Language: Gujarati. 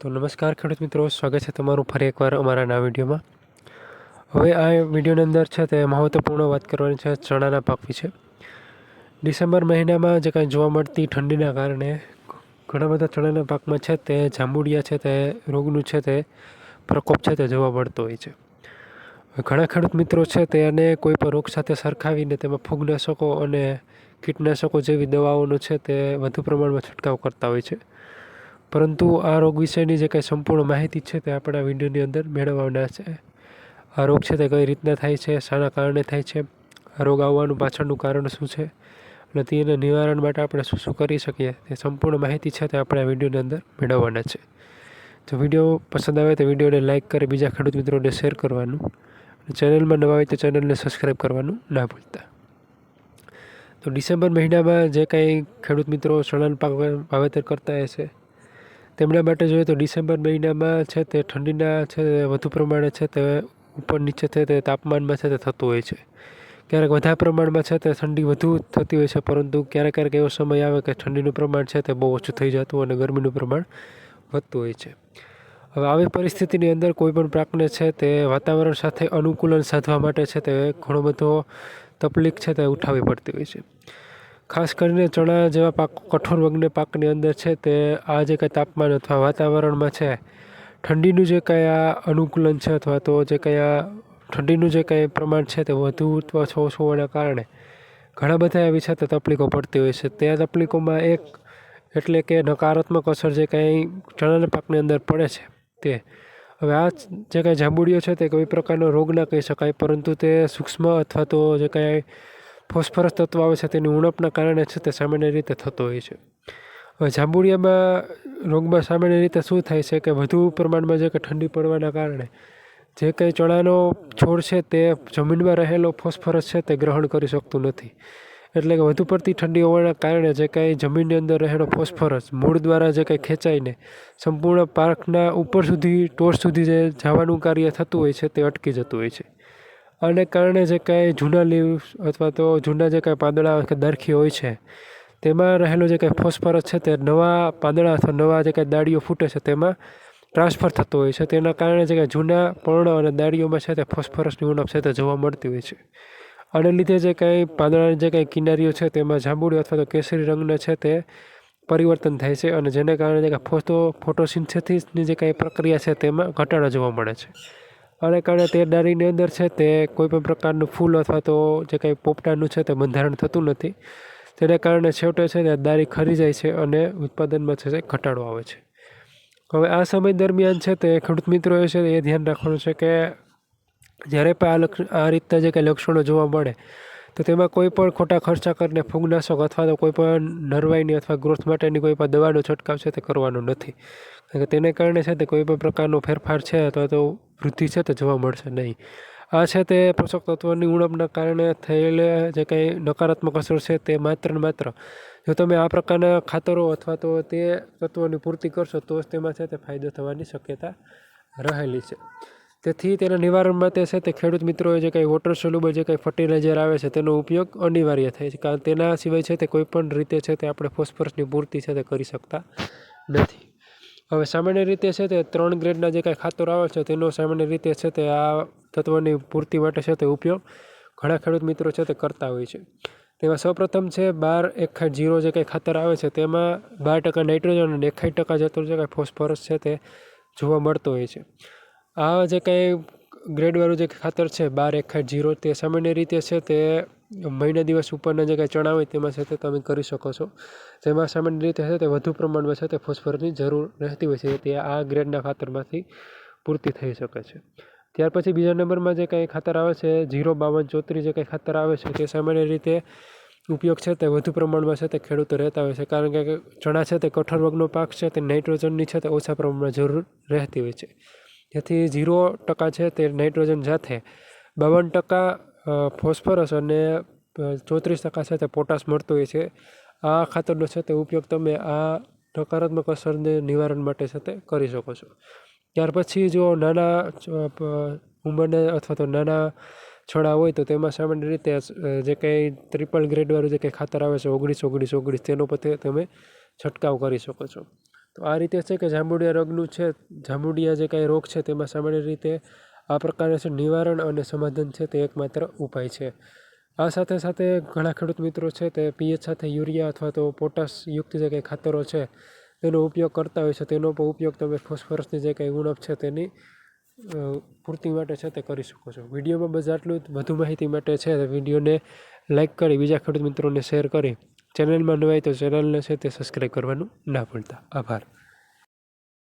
તો નમસ્કાર ખેડૂત મિત્રો, સ્વાગત છે તમારું ફરી એકવાર અમારા નવા વિડીયોમાં. હવે આ વિડીયોની અંદર છે તે મહત્વપૂર્ણ વાત કરવાની છે ચણાના પાક વિશે. ડિસેમ્બર મહિનામાં જે કાંઈ જોવા મળતી ઠંડીના કારણે ઘણા બધા ચણાના પાકમાં છે તે જાંબુડિયા છે તે, રોગનું છે તે પ્રકોપ છે તે જોવા મળતો હોય છે. ઘણા ખેડૂત મિત્રો છે તેને કોઈ પણ રોગ સાથે સરખાવીને તેમાં ફૂગનાશકો અને કીટનાશકો જેવી દવાઓનો છે તે વધુ પ્રમાણમાં છંટકાવ કરતા હોય છે. પરંતુ આ રોગ વિશેની જે કંઈ સંપૂર્ણ માહિતી છે તે આપણા વિડીયોની અંદર મેળવવાના છે. આ રોગ છે તે કઈ રીતના થાય છે, શાના કારણે થાય છે, આ રોગ આવવાનું પાછળનું કારણ શું છે અને તેના નિવારણ માટે આપણે શું શું કરી શકીએ તે સંપૂર્ણ માહિતી છે તે આપણે આ વિડીયોની અંદર મેળવવાના છે. જો વીડિયો પસંદ આવે તો વિડીયોને લાઇક કરી બીજા ખેડૂત મિત્રોને શેર કરવાનું અને ચેનલમાં નવા હોય તો ચેનલને સબસ્ક્રાઈબ કરવાનું ના ભૂલતા. તો ડિસેમ્બર મહિનામાં જે કાંઈ ખેડૂત મિત્રો ચણાનું પાક વાવેતર કરતા હશે તેમના માટે જોઈએ તો ડિસેમ્બર મહિનામાં છે તે ઠંડીના છે તે વધુ પ્રમાણે છે તે ઉપર નીચે છે તે તાપમાનમાં છે તે થતું હોય છે ક્યારેક વધારે પ્રમાણમાં છે તે ઠંડી વધુ થતી હોય છે પરંતુ ક્યારેક ક્યારેક એવો સમય આવે કે ઠંડીનું પ્રમાણ છે તે બહુ ઓછું થઈ જતું અને ગરમીનું પ્રમાણ વધતું હોય છે હવે આવી પરિસ્થિતિની અંદર કોઈપણ પાકને છે તે વાતાવરણ સાથે અનુકૂલન સાધવા માટે છે તે ઘણો બધો તકલીફ છે તે ઉઠાવવી પડતી હોય છે ખાસ કરીને ચણા જેવા પાક કઠોર વર્ગના પાકની અંદર છે તે આ જે કાંઈ તાપમાન અથવા વાતાવરણમાં છે, ઠંડીનું જે કંઈ આ અનુકૂલન છે અથવા તો જે કંઈ આ ઠંડીનું જે કંઈ પ્રમાણ છે તે વધુ અથવા ઓછું હોવાના કારણે ઘણા બધા એવી છે તે તકલીફો પડતી હોય છે. તે તકલીફોમાં એક એટલે કે નકારાત્મક અસર જે કંઈ ચણાના પાકની અંદર પડે છે તે, હવે આ જે કાંઈ જાંબુડીઓ છે તે કોઈ પ્રકારનો રોગ ના કહી શકાય, પરંતુ તે સૂક્ષ્મ અથવા તો જે કાંઈ ફોસ્ફરસ તત્વ આવે છે, તેની ઉણપના કારણે છે, તે સામાન્ય રીતે થતો હોય છે. હવે જાંબુડિયામાં રોગમાં સામાન્ય રીતે શું થાય છે કે વધુ પ્રમાણમાં જે કે ઠંડી પડવાના કારણે જે કંઈ ચણાનો છોડ છે, તે જમીનમાં રહેલો ફોસ્ફરસ છે, તે ગ્રહણ કરી શકતું નથી. એટલે કે વધુ પડતી ઠંડી હોવાના કારણે જે કાંઈ જમીનની અંદર રહેલો ફોસ્ફરસ મૂળ દ્વારા જે કાંઈ ખેંચાઈને સંપૂર્ણ પાકના ઉપર સુધી ટોચ સુધી જે જવાનું કાર્ય થતું હોય છે, તે અટકી જતું હોય છે. આને કારણે જે કાંઈ જૂના લીવ્સ અથવા તો જૂના જે કાંઈ પાંદડા કે દરખી હોય છે, તેમાં રહેલો જે કાંઈ ફોસ્ફરસ છે તે નવા પાંદડા અથવા નવા જે કાંઈ દાડીઓ ફૂટે છે તેમાં ટ્રાન્સફર થતો હોય છે. તેના કારણે જે કાંઈ જૂના પર્ણ અને દાડીઓમાં છે તે ફોસ્ફરસની ઉણપ છે તે જોવા મળતી હોય છે. આને લીધે જે કાંઈ પાંદડાની જે કાંઈ કિનારીઓ છે તેમાં જાંબુડી અથવા તો કેસરી રંગના છે તે પરિવર્તન થાય છે અને જેને કારણે જે કાંઈ ફોટો, ફોટોસિન્થેસિસની જે કાંઈ પ્રક્રિયા છે તેમાં ઘટાડો જોવા મળે છે. આને કારણે તે ડાળીની અંદર છે તે કોઈપણ પ્રકારનું ફૂલ અથવા તો જે કાંઈ પોપટાનું છે તે બંધારણ થતું નથી. તેને કારણે છેવટે છે તે દારી ખરી જાય છે અને ઉત્પાદનમાં છે ઘટાડો આવે છે. હવે આ સમય દરમિયાન છે તે ખેડૂત મિત્રોએ છે એ ધ્યાન રાખવાનું છે કે જ્યારે પણ આ લક્ષ, આ રીતના જે કાંઈ લક્ષણો જોવા મળે, તો તેમાં કોઈ પણ ખોટા ખર્ચા કરીને ફૂગનાશક અથવા તો કોઈ પણ નરવાઈની અથવા ગ્રોથ માટેની કોઈ પણ દવાનો છંટકાવ છે તે કરવાનો નથી. કારણ કે તેને કારણે છે તે કોઈ પણ પ્રકારનો ફેરફાર છે અથવા તો વૃદ્ધિ છે તે જોવા મળશે નહીં. આ છે તે પોષક તત્વોની ઉણપના કારણે થયેલા જે કંઈ નકારાત્મક અસર છે તે માત્ર ને માત્ર. જો તમે આ પ્રકારના ખાતરો અથવા તો તે તત્વોની પૂર્તિ કરશો તો જ તેમાં છે તે ફાયદો થવાની શક્યતા રહેલી છે. તેથી તેના નિવારણ માટે છે તે ખેડૂત મિત્રોએ જે કંઈ વોટર સોલ્યુબલ જે કંઈ ફર્ટિલાઇઝર આવે છે તેનો ઉપયોગ અનિવાર્ય થાય છે, કારણ તેના સિવાય છે તે કોઈપણ રીતે છે તે આપણે ફોસ્ફરસની પૂર્તિ છે તે કરી શકતા નથી. હવે સામાન્ય રીતે છે તે ત્રણ ગ્રેડના જે કાંઈ ખાતર આવે છે તેનો સામાન્ય રીતે છે તે આ તત્વની પૂર્તિ માટે છે તે ઉપયોગ ઘણા ખેડૂત મિત્રો છે તે કરતા હોય છે. તેમાં સૌપ્રથમ છે બાર એકાઠ જીરો જે કાંઈ ખાતર આવે છે તેમાં બાર ટકા નાઇટ્રોજન અને એકાઠ ટકા જેટલું જે કાંઈ ફોસ્ફરસ છે તે જોવા મળતો હોય છે. આ જે કાંઈ ગ્રેડવાળું જે ખાતર છે બાર એકાઠ જીરો તે સામાન્ય રીતે છે તે મહિના દિવસ ઉપરના જે કાંઈ ચણા હોય તેમાં છે તે તમે કરી શકો છો. તેમાં સામાન્ય રીતે છે તે વધુ પ્રમાણમાં છે તે ફોસ્ફરસની જરૂર રહેતી હોય છે તે આ ગ્રેડના ખાતરમાંથી પૂર્તિ થઈ શકે છે. ત્યાર પછી બીજા નંબરમાં જે કાંઈ ખાતર આવે છે, જીરો, બાવન, ચોત્રીસ જે કાંઈ ખાતર આવે છે તે સામાન્ય રીતે ઉપયોગ છે તે વધુ પ્રમાણમાં છે તે ખેડૂતો રહેતા હોય છે. કારણ કે ચણા છે તે કઠોર વર્ગનો પાક છે તે નાઇટ્રોજનની છે તે ઓછા પ્રમાણમાં જરૂર રહેતી હોય છે. જેથી ઝીરો ટકા છે તે નાઇટ્રોજન સાથે બાવન ટકા ફોસ્ફરસ અને ચોત્રીસ ટકા તે પોટાશ મળતો હોય છે. આ ખાતરનો છે તે ઉપયોગ તમે આ નકારાત્મક અસરને નિવારણ માટે તે કરી શકો છો. ત્યાર પછી જો નાના ઉંમરના અથવા તો નાના છોડા હોય તો તેમાં સામાન્ય રીતે જે કંઈ ટ્રિપલ ગ્રેડવાળું જે કંઈ ખાતર આવે છે, ઓગણીસ ઓગણીસ ઓગણીસ, તેનો પછી તમે છંટકાવ કરી શકો છો. તો આ રીતે છે કે જાંબુડિયા રોગનું છે, જાંબુડિયા જે કાંઈ રોગ છે તેમાં સામાન્ય રીતે આ પ્રકારે છે નિવારણ અને સમાધાન છે તે એકમાત્ર ઉપાય છે. આ સાથે સાથે ઘણા ખેડૂત મિત્રો છે તે પીએચ સાથે યુરિયા અથવા તો પોટાશ યુક્ત જે કંઈ ખાતરો છે તેનો ઉપયોગ કરતા હોય છે. તેનો પણ ઉપયોગ તમે ફોસ્ફરસની જે કંઈ ઉણપ છે તેની પૂર્તિ માટે છે તે કરી શકો છો. વિડીયોમાં બસ આટલું જ. વધુ માહિતી માટે છે વિડીયોને લાઇક કરી, બીજા ખેડૂત મિત્રોને શેર કરી. ચેનલમાં નવાય તો ચેનલને છે તે સબસ્ક્રાઈબ કરવાનું ના ભૂલતા. આભાર.